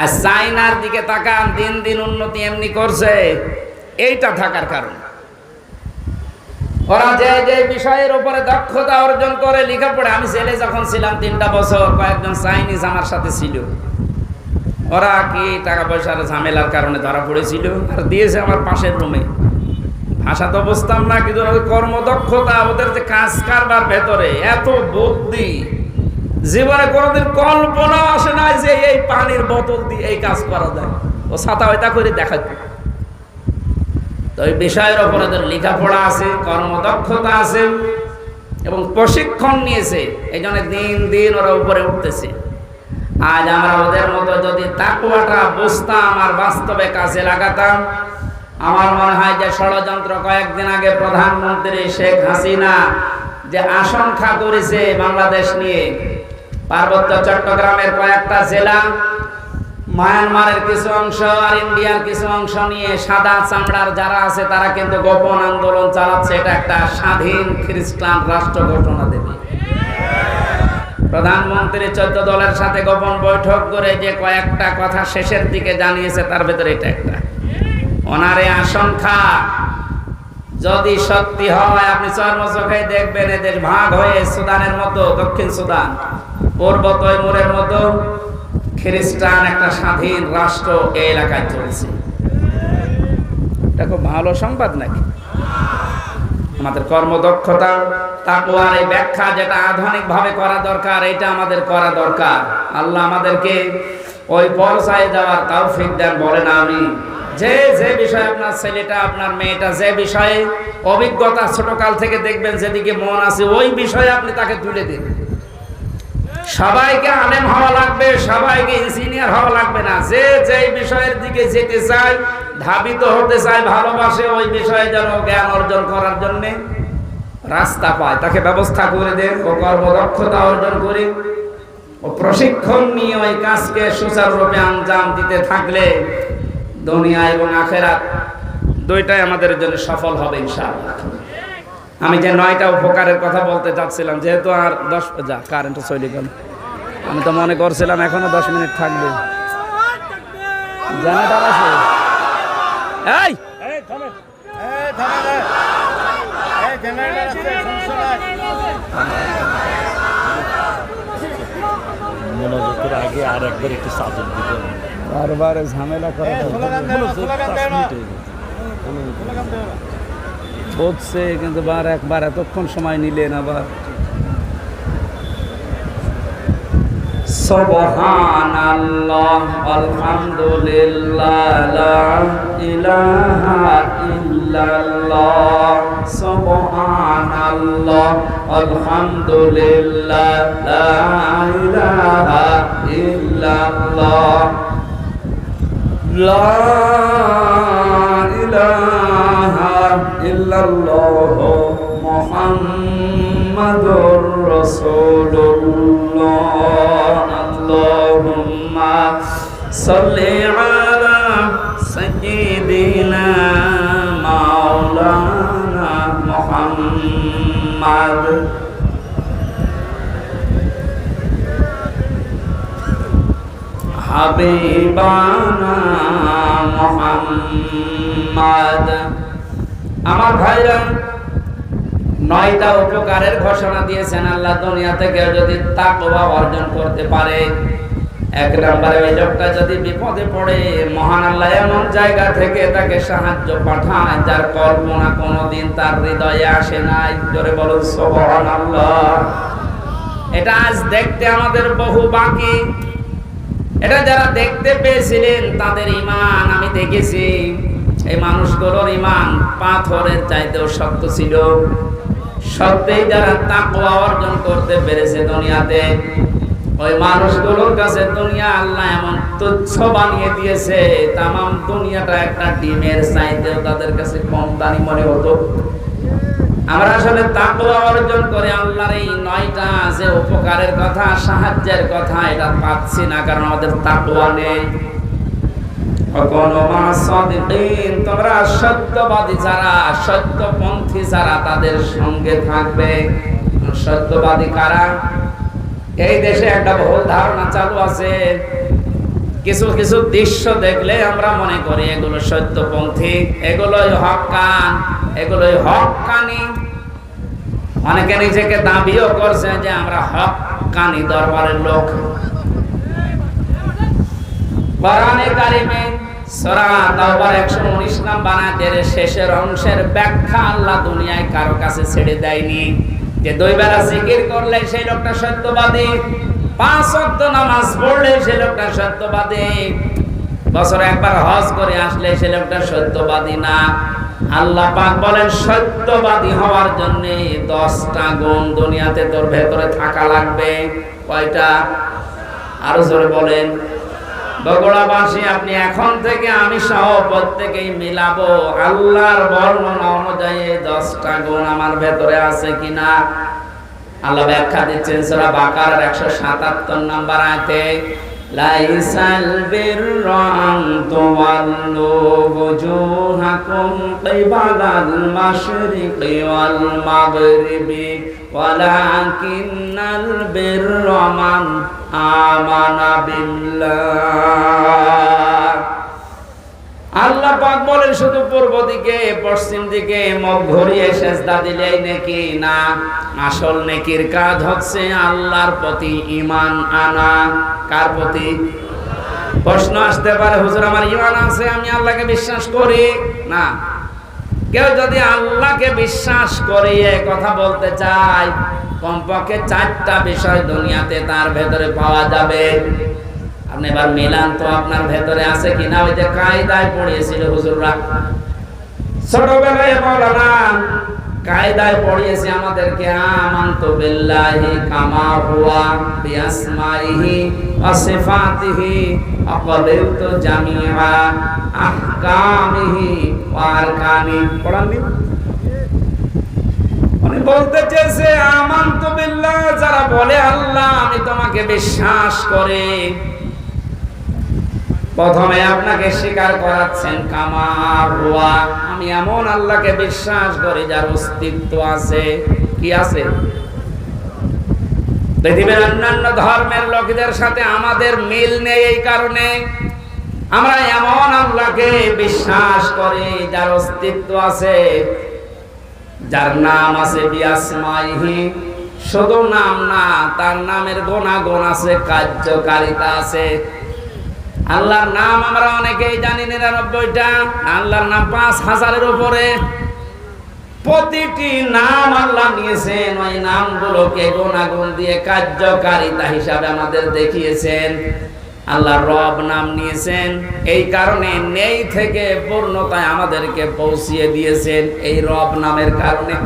আর চাইনার দিকে তাকান, দিন দিন উন্নতি এমনি করছে। এইটা থাকার কারণ। ওরা যে যে বিষয়ের উপরে দক্ষতা অর্জন করে লেখাপড়ে, আমি ছেলে যখন ছিলাম তিনটা বছর, কয়েকজন চাইনিজ আমার সাথে ছিল। ওরা কি টাকা পয়সার ঝামেলার কারণে ধরা পড়েছিল? আর দিয়েছে আমার পাশের রুমে ভাষা তো বুঝতাম না, কিন্তু কর্মদক্ষতা, ওদের যে কাজ কারবার ভেতরে, এত বুদ্ধি। জীবনে কোনোদিন কল্পনা আসে নাই যে পানির বোতল দিয়ে এই কাজ করা যায়। ও ছাতা হয়তা করে দেখাচ্ছে তো এই বিষয়ের ওপর ওদের লেখাপড়া আছে, কর্মদক্ষতা আছে, এবং প্রশিক্ষণ নিয়েছে। এই জন্য দিন দিন ওরা উপরে উঠতেছে। আজ আমরা ওদের মতো যদি তাকুয়াটা বুঝতাম আর বাস্তবে কাজে লাগাতাম, আমার মনে হয় যে ষড়যন্ত্র কয়েকদিন আগে প্রধানমন্ত্রী শেখ হাসিনা যে আশঙ্কা করেছে বাংলাদেশ নিয়ে পার্বত্য চট্টগ্রামের কয়েকটা জেলা, মায়ানমারের কিছু অংশ আর ইন্ডিয়ার কিছু অংশ নিয়ে সাদা চামড়ার যারা আছে তারা কিন্তু গোপন আন্দোলন চালাচ্ছে। এটা একটা স্বাধীন খ্রিস্টান রাষ্ট্র ঘোষণা দেবে। প্রধানমন্ত্রী চোদ্দ দলের সাথে গোপন বৈঠক করে যে কয়েকটা কথা শেষের দিকে জানিয়েছে, তার ভেতরে এটা একটা। ওনারে আশঙ্কা, যদি সত্যি হয়, আপনি চর্মচোখে দেখবেন এদের ভাগ হয়ে সুদানের মতো দক্ষিণ সুদান। তৈমুরের মতো খ্রিস্টান একটা স্বাধীন রাষ্ট্র এই এলাকায় চলছে। এটা খুব ভালো সংবাদ নাকি? আমাদের কর্মদক্ষতা তাকুয়ার এই ব্যাখ্যা যেটা আধুনিক ভাবে করা দরকার, এটা আমাদের করা দরকার। আল্লাহ আমাদেরকে ওই পর্যায়ে যাওয়ার তৌফিক দেন, বলেন আমি যে যে বিষয়ে আপনার ছেলেটা, আপনার মেয়েটা, যে বিষয়ে অভিজ্ঞতা ছোটকাল থেকে দেখবেন, যেদিকে মন আছে, ওই বিষয়ে আপনি তাকে তুলে দিন সবাইকে আলেম হওয়া লাগবে, সবাইকে ইঞ্জিনিয়ার হওয়া লাগবে না। যে যে বিষয়ের দিকে যেতে চায়, ধাবিত হতে চায়, ভালোবাসে ওই বিষয়ে যেন জ্ঞান অর্জন করার জন্যে রাস্তা পায়। তাকে ব্যবস্থা করে দেন, ও কর্মদক্ষতা অর্জন করে, ও প্রশিক্ষণ নিয়ে ওই কাজকে সুচারুরূপে আঞ্জাম দিতে থাকলে দুনিয়া এবং আখেরাত দুইটাই আমাদের জন্য সফল হবে ইনশাআল্লাহ। আমি যে নয়টা উপকারের কথা বলতে চাচ্ছিলাম যেহেতু আর দশ যা কারেন্ট চলে গেল। আমি তো মনে করছিলাম এখনও দশ মিনিট থাকবে। জেনারেটর আছে? এই! মনোযোগের আগে আর একবার একটু সাজন দিতে বারবার ঝামেলা করে মনোযোগ পাঁচ মিনিট হয়ে গেছে। বলছে কিন্তু বার একবার এতক্ষণ সময় নিলেন আবার সুবহানাল্লাহ আলহামদুলিল্লাহ লা ইলাহা ইল্লাল্লাহ সুবহানাল্লাহ আলহামদুলিল্লাহ লা ইলাহা ইল্লাল্লাহ لا إله رسول الله اللهم صل على سيدنا مولانا محمد হাবিবানা মোহাম্মদ আমার ভাইরা নয়টা উপকারের ঘোষণা দিয়েছেন আল্লাহ দুনিয়া থেকে যদি তাকওয়া অর্জন করতে পারে। এক নম্বরে ওই লোকটা যদি বিপদে পড়ে, মহান আল্লাহ এমন জায়গা থেকে তাকে সাহায্য পাঠায় যার কল্পনা কোনোদিন তার হৃদয়ে আসে নাই। জোরে বলুন, সুবহানাল্লাহ। এটা আজ দেখতে আমাদের বহু বাকি। এটা যারা দেখতে পেয়েছিলেন, তাদের ইমান আমি দেখেছি। এই মানুষগুলোর ইমান পাথরের চাইতেও শক্ত ছিল। সত্যিই যারা তাকওয়া অর্জন করতে পেরেছে দুনিয়াতে, ওই মানুষগুলোর কাছে দুনিয়া আল্লাহ এমন তুচ্ছ বানিয়ে দিয়েছে, তামাম দুনিয়াটা একটা ডিমের চাইতেও তাদের কাছে কম দামি মনে হতো। আমরা আসলে তাকওয়া অর্জন করে আল্লাহর এই নয়টা যে উপকারের কথা, সাহায্যের কথা, এটা পাচ্ছি না, কারণ আমাদের তাকওয়া নেই। তাদের সঙ্গে থাকবে। সত্যবাদী কারা? এই দেশে একটা ভুল ধারণা চালু আছে। কিছু কিছু দৃশ্য দেখলে আমরা মনে করি এগুলো সত্যপন্থী, এগুলোই হকান, এগুলোই হকানি। অনেকে নিজেকে দাবিও করছে যে আমরা হকানি দরবারের লোক। কোরআনে কারিমে সূরা তাওবার 119 নাম্বার আয়াতের শেষের অংশের ব্যাখ্যা আল্লাহ দুনিয়ায় কারও কাছে ছেড়ে দেয়নি। যে দুই বেলা জিকির করলে সেই লোকটা সত্যবাদী, পাঁচ ওয়াক্ত নামাজ পড়লে সেই লোকটা সত্যবাদী, বছরে একবার হজ করে আসলে সেই লোকটা সত্যবাদী না। আল্লাহ পাক বলেন, সত্যবাদী হওয়ার জন্য দশটা গুণ দুনিয়াতে তোর ভেতরে থাকা লাগবে। কয়টা? আরও জোরে বলেন। বগুড়াবাসী, আপনি এখন থেকে আমি সহ প্রত্যেকেই মিলাবো। আল্লাহর বর্ণনা অনুযায়ী দশটা গুণ আমার ভেতরে আছে কিনা? আল্লাহ ব্যাখ্যা দিচ্ছেন, সূরা বাকারার 177 নাম্বার আয়াতে। লাইসাল বিররা আন তুওয়াল্লু wujuhakum qibalal masyriqi wal maghribi walakinnal birra man amana billah আল্লাহ পাক বলেন, শুধু পূর্ব দিকে, পশ্চিম দিকে মুখ ঘুরিয়ে সেজদা দিলেই নাকি না? আসল নেকির কাজ হচ্ছে আল্লাহর প্রতি ঈমান আনা। কার প্রতি? প্রশ্ন আসতে পারে, হুজুর, আমার ঈমান আছে, আমি আল্লাহকে বিশ্বাস করি? না। কেউ যদি আল্লাহকে বিশ্বাস করিয়ে কথা বলতে চায়, কমপক্ষে চারটা বিষয় দুনিয়াতে তার ভেতরে পাওয়া যাবে। আপনি এবার মিলান তো আপনার ভেতরে আছে কিনা? ওই যে কায়দায় পড়িয়েছিল হুজুররা। ছোটবেলায় বলানা কায়দায় পড়িয়েছে আমাদেরকে, আমান্তু বিল্লাহি কামা হুয়া বিআসমাইহি ওয়া সিফাতিহি আকাবিলতু জামিআ আহকামিহি ওয়া আরকানি পড়াননি? উনি বলতে চেয়েছে, আমান্ত বিল্লাহ, যারা বলে আল্লাহ, আমি তোমাকে বিশ্বাস করে। প্রথমে আপনাকে স্বীকার করাচ্ছেন কামার হুয়া আমি এমন আল্লাহকে বিশ্বাস করি যার অস্তিত্ব আছে। কি আছে? পৃথিবীর অন্যান্য ধর্মের লোকদের সাথে আমাদের মিল নেই এই কারণে। আমরা এমন আল্লাহকে বিশ্বাস করি যার অস্তিত্ব আছে, যার নাম আছে বিয়াসমাইহি শুধু নাম না, তার নামের গুণাগুণ আছে, কার্যকারিতা আছে। আল্লাহর নাম আমরা অনেকেই জানি নিরানব্বইটা। আল্লাহর নাম পাঁচ হাজারের উপরে। প্রতিটি নাম আল্লাহ নিয়েছেন, ওই নামগুলোকে গুণাগুণ দিয়ে কার্যকারিতা হিসাবে আমাদের দেখিয়েছেন। আল্লাহ রব নাম নিয়েছেন, এই কারণে নেই থেকে পূর্ণতায় আমাদেরকে পৌঁছিয়ে দিয়েছেন এই রব নামের কারণে।